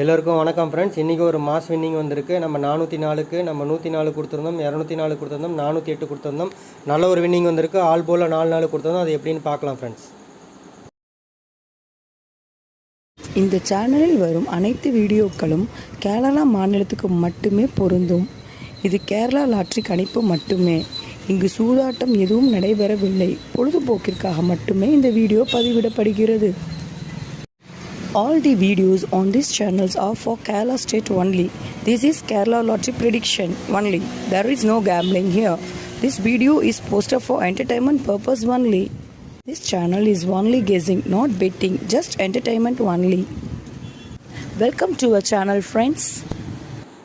எல்லோருக்கும் வணக்கம் ஃப்ரெண்ட்ஸ் இன்றைக்கி ஒரு மாஸ் வின்னிங் வந்திருக்கு. நம்ம நானூற்றி நாலுக்கு நம்ம நூற்றி நாலு கொடுத்துருந்தோம் இரநூத்தி நாலு கொடுத்துருந்தோம் நானூற்றி எட்டு கொடுத்துருந்தோம். நல்ல ஒரு வின்னிங் வந்திருக்கு. ஆல் போல் நாலு நாலு கொடுத்துருந்தோம். அது எப்படின்னு பார்க்கலாம் ஃப்ரெண்ட்ஸ் இந்த சேனலில் வரும் அனைத்து வீடியோக்களும் கேரளா மாநிலத்துக்கு மட்டுமே பொருந்தும். இது கேரளா லாட்ரி கணிப்பு மட்டுமே. இங்கு சூதாட்டம் எதுவும் நடைபெறவில்லை. பொழுதுபோக்கிற்காக மட்டுமே இந்த வீடியோ பதிவிடப்படுகிறது. All the videos on these channels are for Kerala state only. This is Kerala lottery prediction only. There is no gambling here. This video is posted for entertainment purpose only. This channel is only guessing, not betting, just entertainment only. Welcome to our channel, friends.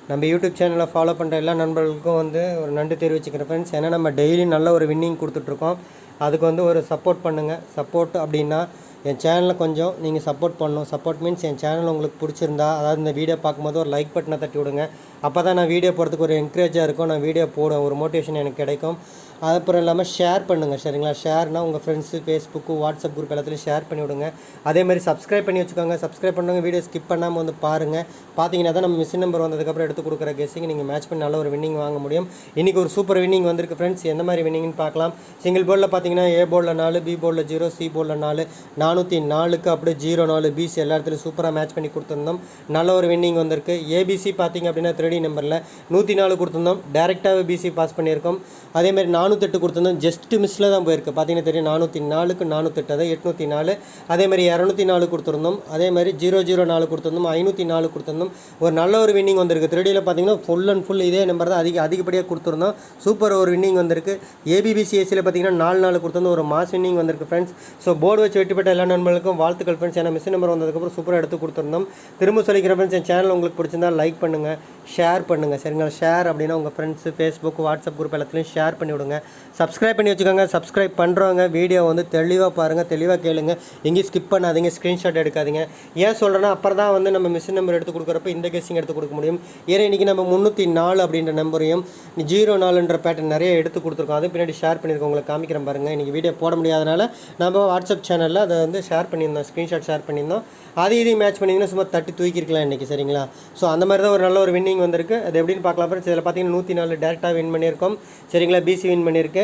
நம்ம YouTube சேனலை follow பண்ணுற எல்லா நண்பர்களுக்கும் வந்து ஒரு நன்றி தெரிவிச்சுக்கிறேன் friends ஏன்னா நம்ம டெய்லி நல்ல ஒரு வின்னிங் கொடுத்துட்ருக்கோம் அதுக்கு வந்து ஒரு சப்போர்ட் பண்ணுங்கள் சப்போர்ட் அப்படின்னா என் சேனலை கொஞ்சம் நீங்கள் சப்போர்ட் பண்ணணும். சப்போர்ட் மீன்ஸ் என் சேனல் உங்களுக்கு பிடிச்சிருந்தா அதாவது இந்த வீடியோ பார்க்கும்போது ஒரு லைக் பட்டனை தட்டி விடுங்க. அப்போ தான் நான் வீடியோ போகிறதுக்கு ஒரு என்கரேஜாக இருக்கும். நான் வீடியோ போடுவேன். ஒரு மோட்டிவேஷன் எனக்கு கிடைக்கும். அப்புறம் இல்லாமல் ஷேர் பண்ணுங்கள் சரிங்களா? ஷேர்னா உங்கள் ஃப்ரெண்ட்ஸு ஃபேஸ்புக்கு வாட்ஸ்அப் குரூப் எல்லாத்துலையும் ஷேர் பண்ணி விடுங்க. அதே மாதிரி சப்ஸ்கிரைப் பண்ணி வச்சுக்கோங்க. சப்ஸ்கிரைப் பண்ணுங்கள் வீடியோ ஸ்கிப் பண்ணாமல் வந்து பாருங்கள் பார்த்தீங்கன்னா தான் நம்ம மிஷின் நம்பர் வந்ததுக்கப்புறம் எடுத்து கொடுக்குற கெஸ்ஸிங் நீங்கள் மேட்ச் பண்ணி நல்ல ஒரு வின்னிங் வாங்க முடியும். இன்றைக்கி ஒரு சூப்பர் வின்னிங் வந்திருக்கு ஃப்ரெண்ட்ஸ் எந்த மாதிரி வின்னிங்னு பார்க்கலாம். சிங்கிள் போர்டில் பார்த்தீங்கன்னா ஏ போர்டில் நாலு பி போர்டில் ஜீரோ சி போர்டில் நாலு. நானூற்றி நாலுக்கு அப்படியே ஜீரோ நாலு பிசி எல்லா இடத்துலையும் சூப்பராக மேட்ச் பண்ணி கொடுத்துருந்தோம். நல்ல ஒரு வின்னிங் வந்திருக்கு. ஏபிசி பார்த்தீங்க அப்படின்னா த்ரீ நம்பரில் நூற்றி நாலு கொடுத்துருந்தோம். டேரெக்டாகவே பிசி பாஸ் பண்ணியிருக்கோம். அதேமாதிரி நானூற்றெட்டு கொடுத்துருந்தோம். ஜஸ்ட் மிஸ்ஸில் தான் போயிருக்கு. பார்த்தீங்கன்னா தெரியும் நானூற்றி நாலுக்கு நானூற்றெட்டு அதாவது எட்நூற்றி நாலு அதே மாதிரி இரநூத்தி நாலு கொடுத்துருந்தோம். அதே மாதிரி ஜீரோ ஜீரோ நாலு கொடுத்துருந்தோம். ஐநூற்றி நாலு கொடுத்துருந்தோம். ஒரு நல்ல ஒரு வின்னிங் வந்திருக்கு. த்ரீடியில் பார்த்தீங்கன்னா ஃபுல் அண்ட் ஃபுல் இதே நம்பர் தான் அதிக அதிகப்படியாக கொடுத்துருந்தோம். சூப்பர் ஒரு வின்னிங் வந்திருக்கு. ஏபிபிசிஎஸ்சியில் பார்த்தீங்கன்னா நாலு நாலு கொடுத்துருந்தோம். ஒரு மாஸ் வின்னிங் வந்திருக்கு ஃப்ரெண்ட்ஸ் ஸோ போர்டு வச்சு வெட்டிப்பட்ட எல்லா நண்பர்களுக்கும் வாழ்த்துக்கள் ஃப்ரெண்ட்ஸ் ஏன்னா மிஸ் நம்பர் வந்ததுக்கப்புறம் சூப்பராக எடுத்து கொடுத்துருந்தோம். திரும்ப சொல்லிக்கிற ஃப்ரெண்ட்ஸ் என் சேனல் உங்களுக்கு பிடிச்சிருந்தா லைக் பண்ணுங்கள் ஷேர் பண்ணுங்கள் சரிங்களா? ஷேர் அப்படின்னா உங்கள் ஃப்ரெண்ட்ஸு ஃபேஸ்புக் வாட்ஸ்அப் குரூப் எல்லாத்துலேயும் ஷேர் பண்ணிவிடுங்க. விடுங்க சப்ஸ்கிரைப் பண்ணி வச்சுக்கோங்க. சப்ஸ்கிரைப் பண்ணுறவங்க வீடியோ வந்து தெளிவாக பாருங்கள் தெளிவாக கேளுங்க. எங்கேயும் ஸ்கிப் பண்ணாதீங்க. ஸ்க்ரீன்ஷாட் எடுக்காதீங்க. ஏன் சொல்கிறேன்னா அப்புறம் தான் வந்து நம்ம மிஷின் நம்பர் எடுத்து கொடுக்குறப்ப இந்த கேசிங் எடுத்து கொடுக்க முடியும். ஏன்னா இன்றைக்கி நம்ம முந்நூற்றி நாலு அப்படின்ற நம்பரையும் ஜீரோ நாலுன்ற பேட்டர்ன் நிறைய எடுத்து கொடுத்துருக்கோம். அது பின்னாடி ஷேர் பண்ணியிருக்கோம் உங்களுக்கு காமிக்கிறேன் பாருங்கள் இன்றைக்கி வீடியோ போட முடியாதனால நம்ம வாட்ஸ்அப் சேனலில் அதை வந்து ஷேர் பண்ணியிருந்தோம். ஸ்க்ரீன்ஷாட் ஷேர் பண்ணியிருந்தோம். அது இதையும் மேட்ச் பண்ணிங்கன்னா சும்மா தட்டி தூக்கிருக்கலாம் இன்றைக்கி சரிங்களா? ஸோ அந்த மாதிரி தான் ஒரு நல்ல ஒரு வின்னிங் வந்திருக்கு. அது எப்படின்னு பார்க்கலாம் அப்புறம் இதில் பார்த்தீங்கன்னா நூற்றி நாலு டேரெக்டாக வின் பண்ணியிருக்கோம். சரிங்களா? பிசி வின் பண்ணியிருக்கு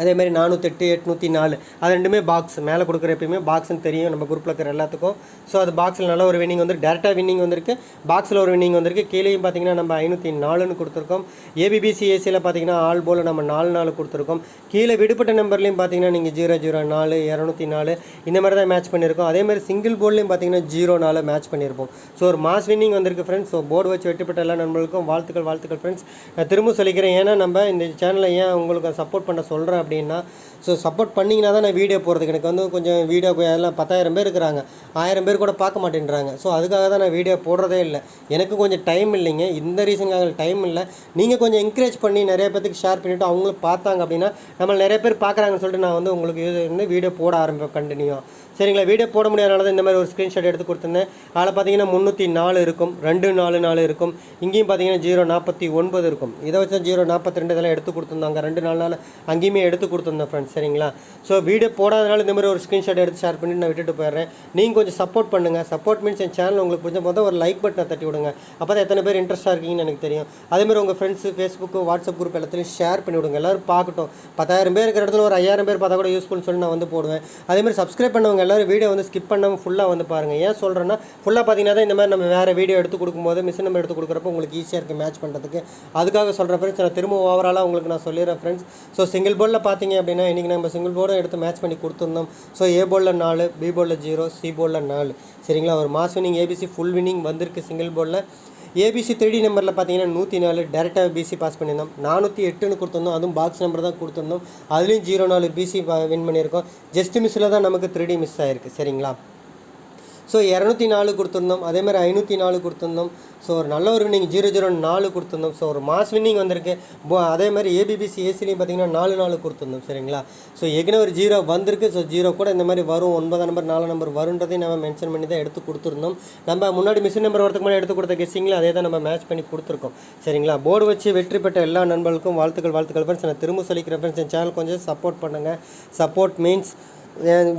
அதே மாதிரி நானூற்றெட்டு எட்நூற்றி நாலு. அது ரெண்டுமே பாக்ஸ் மேலே கொடுக்குற எப்பயுமே பாக்ஸ்னு தெரியும் நம்ம குரூப்பில் இருக்கிற எல்லாத்துக்கும். ஸோ அது பாக்ஸில் நல்ல ஒரு வின்னிங் வந்து டேரெக்டாக வின்னிங் வந்திருக்கு. பாக்ஸில் ஒரு வின்னிங் வந்திருக்கு. கீழேயும் பார்த்தீங்கன்னா நம்ம ஐநூற்றி நாலுன்னு கொடுத்துருக்கோம். ஏபிபிசி ஏசியில் பார்த்தீங்கன்னா ஆல் போல் நம்ம நாலு நாலு கொடுத்துருக்கோம். கீழே விடுபட்ட நம்பர்லையும் பார்த்தீங்கன்னா நீங்கள் ஜீரோ ஜீரோ நாலு இரநூத்தி நாலு. இந்த மாதிரி தான் மேட்ச் பண்ணியிருக்கோம். அதே மாதிரி சிங்கிள் போர்ட்லையும் பார்த்தீங்கன்னா ஜீரோ நாலு மேட்ச் பண்ணியிருப்போம். ஸோ ஒரு மாஸ் வின்னிங் வந்திருக்கு ஃப்ரெண்ட்ஸ் ஸோ போர்டு வச்சு வெட்டிப்பட்ட எல்லா நண்பர்களுக்கும் வாழ்த்துக்கள் வாழ்த்துக்கள் ஃப்ரெண்ட்ஸ் நான் திரும்ப சொல்லிக்கிறேன். ஏன்னா நம்ம இந்த சேனலை ஏன் உங்களுக்கு சப்போர்ட் பண்ண சொல்கிறேன் அப்படின்னா ஸோ சப்போர்ட் பண்ணிங்கன்னா தான் நான் வீடியோ போடுறதுக்கு. எனக்கு வந்து கொஞ்சம் வீடியோ எல்லாம் பத்தாயிரம் பேர் இருக்கிறாங்க. ஆயிரம் பேர் கூட பார்க்க மாட்டேன்றாங்க. ஸோ அதுக்காக தான் நான் வீடியோ போடுறதே இல்லை. எனக்கு கொஞ்சம் டைம் இல்லைங்க. இந்த ரீசனுக்காக டைம் இல்லை. நீங்கள் கொஞ்சம் என்கரேஜ் பண்ணி நிறைய பேத்துக்கு ஷேர் பண்ணிவிட்டு அவங்களும் பார்த்தாங்க அப்படின்னா நம்ம நிறைய பேர் பார்க்குறாங்கன்னு சொல்லிட்டு நான் வந்து உங்களுக்கு இது வந்து வீடியோ போட ஆரம்பிப்பேன் கண்டினியூவாக சரிங்களா? வீடியோ போட முடியாதனால தான் இந்த மாதிரி ஒரு ஸ்க்ரீன்ஷாட் எடுத்து கொடுத்துருந்தேன். அதில் பார்த்தீங்கன்னா முந்நூற்றி நாலு இருக்கும். ரெண்டு நாலு நாலு இருக்கும். இங்கேயும் பார்த்தீங்கன்னா ஜீரோ நாற்பத்தி ஒன்பது இருக்கும். இதை வச்சு ஜீரோ நாற்பத்தி ரெண்டு இதெல்லாம் எடுத்து கொடுத்துருந்தாங்க. ரெண்டு நாலு நாள் அங்கேயுமே எடுத்து கொடுத்துருந்தேன் ஃப்ரெண்ட்ஸ் சரிங்களா? ஸோ வீடியோ போடாதனால இந்த மாதிரி ஒரு ஸ்க்ரீன்ஷாட் எடுத்து ஷேர் பண்ணிட்டு நான் விட்டுட்டு போயிடுறேன். நீங்கள் கொஞ்சம் சப்போர்ட் பண்ணுங்கள் சப்போர்ட் மீன்ஸ் என் சேனல் உங்களுக்கு பிடிச்ச போது ஒரு லைக் பட்டனை தட்டி விடுங்க. அப்போ தான் எத்தனை பேர் இன்ட்ரெஸ்ட்டாக இருக்கீங்கன்னு எனக்கு தெரியும். அதேமாதிரி உங்கள் ஃப்ரெண்ட்ஸு ஃபேஸ்புக்கு வாட்ஸ்அப் குரூப் எல்லாத்துலையும் ஷேர் பண்ணி விடுங்க. எல்லோரும் பார்க்கட்டும். பத்தாயிரம் பேர் இருக்கிற இடத்துல ஒரு ஐயாயிரம் பேர் பார்த்தா கூட யூஸ்ஃபுல்னு சொல்லி நான் வந்து போடுவேன். அதேமாதிரி சப்ஸ்கிரைப் பண்ணவங்க எல்லாரும் வீடியோ வந்து ஸ்கிப் பண்ணாமல் ஃபுல்லாக வந்து பாருங்கள் ஏன் சொல்கிறேன்னா ஃபுல்லாக பார்த்தீங்கன்னா தான் இந்த மாதிரி நம்ம வேறு வீடியோ எடுத்து கொடுக்கும்போது மிஷின் நம்ம எடுத்து கொடுக்குறப்ப உங்களுக்கு ஈஸியாக இருக்குது மேட்ச் பண்ணுறதுக்கு அதுக்காக சொல்கிறேன் ஃப்ரெண்ட்ஸ் நான் திரும்ப ஓவராலாக உங்களுக்கு நான் சொல்லிடுறேன் ஃப்ரெண்ட்ஸ் ஸோ சிங்கிள் போர்டில் பார்த்தீங்க அப்படின்னா இன்றைக்கி நம்ம சிங்கிள் போர்டும் எடுத்து மேட்ச் பண்ணி கொடுத்துருந்தோம். ஸோ ஏ போலில் நாலு பி போலில் ஜீரோ சி போலில் நாலு. சரிங்களா? ஒரு mass winning A B C full winning வந்திருக்கு சிங்கிள் போர்டில் ஏபிசி த்ரீ நம்பரில் பார்த்தீங்கன்னா நூற்றி நாலு டேரெக்டாக பிசி பாஸ் பண்ணியிருந்தோம். நானூற்றி எட்டுன்னு கொடுத்துருந்தோம். அதுவும் பாக்ஸ் நம்பர் தான் கொடுத்துருந்தோம். அதுலேயும் ஜீரோ நாலு பிசி வின் பண்ணியிருக்கோம். ஜஸ்ட் மிஸ்ஸில் தான் நமக்கு த்ரீ மிஸ் ஆகிருக்கு சரிங்களா? ஸோ இரநூத்தி நாலு கொடுத்துருந்தோம். அதே மாதிரி ஐநூற்றி நாலு கொடுத்துருந்தோம். ஸோ ஒரு நல்ல ஒரு வின்னிங் ஜீரோ ஜீரோ நாலு கொடுத்துருந்தோம். ஸோ ஒரு மாஸ் வின்னிங் வந்திருக்கு. போ அதே மாதிரி ஏபிபிசி ஏசிலையும் பார்த்தீங்கன்னா நாலு நாலு கொடுத்துருந்தோம். சரிங்களா? ஸோ ஏற்கனவே ஒரு ஜீரோ வந்திருக்கு. ஸோ ஜீரோ கூட இந்த மாதிரி வரும். ஒன்பதாம் நம்பர் நாலு நம்பர் வருன்றதையும் நம்ம மென்ஷன் பண்ணி தான் எடுத்து கொடுத்துருந்தோம். நம்ம முன்னாடி மிஷின் நம்பர் வரதுக்கு முன்னாடி எடுத்து கொடுத்த கெஸ்ஸிங்கில் அதே தான் நம்ம மேட்ச் பண்ணி கொடுத்துருக்கோம். சரிங்களா? போர்டு வச்சு வெற்றி பெற்ற எல்லா நண்பர்களுக்கும் வாழ்த்துக்கள் வாழ்த்துக்கள் ஃப்ரெண்ட்ஸ் நான் திரும்ப சொல்லிக்கிறேன் ஃப்ரெண்ட்ஸ் என் சேனல் கொஞ்சம் சப்போர்ட் பண்ணுங்கள் சப்போர்ட் மீன்ஸ்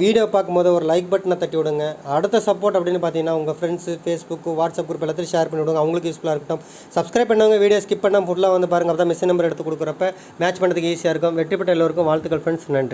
வீடியோ பார்க்கும்போது ஒரு லைக் பட்டனை தட்டி விடுங்க. அடுத்த சப்போர்ட் அப்படின்னு பார்த்தீங்கன்னா உங்கள் ஃப்ரெண்ட்ஸு ஃபேஸ்புக்கு வாட்ஸ்அப் குரூப் எல்லாத்தையும் ஷேர் பண்ணி விடுங்க. அவங்களுக்கு யூஸ்ஃபுல்லாக இருக்கட்டும். சப்ஸ்கிரைப் பண்ணவங்க வீடியோ ஸ்கிப் பண்ணால் ஃபுல்லாக வந்து பாருங்கள் அப்போ தான் மிஸ் நம்பர் எடுத்து கொடுக்குறப்ப மேட்ச் பண்ணுறதுக்கு ஈஸியாக இருக்கும். வெற்றி பெற்ற எல்லோருக்கும் வாழ்த்துக்கள் ஃப்ரெண்ட்ஸ் நன்றி.